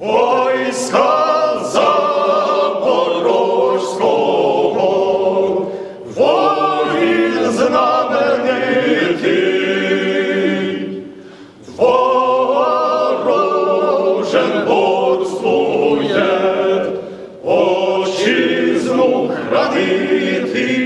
Войска запорожського, воїн знаменитий, ворожен борствує, отчизну хранити.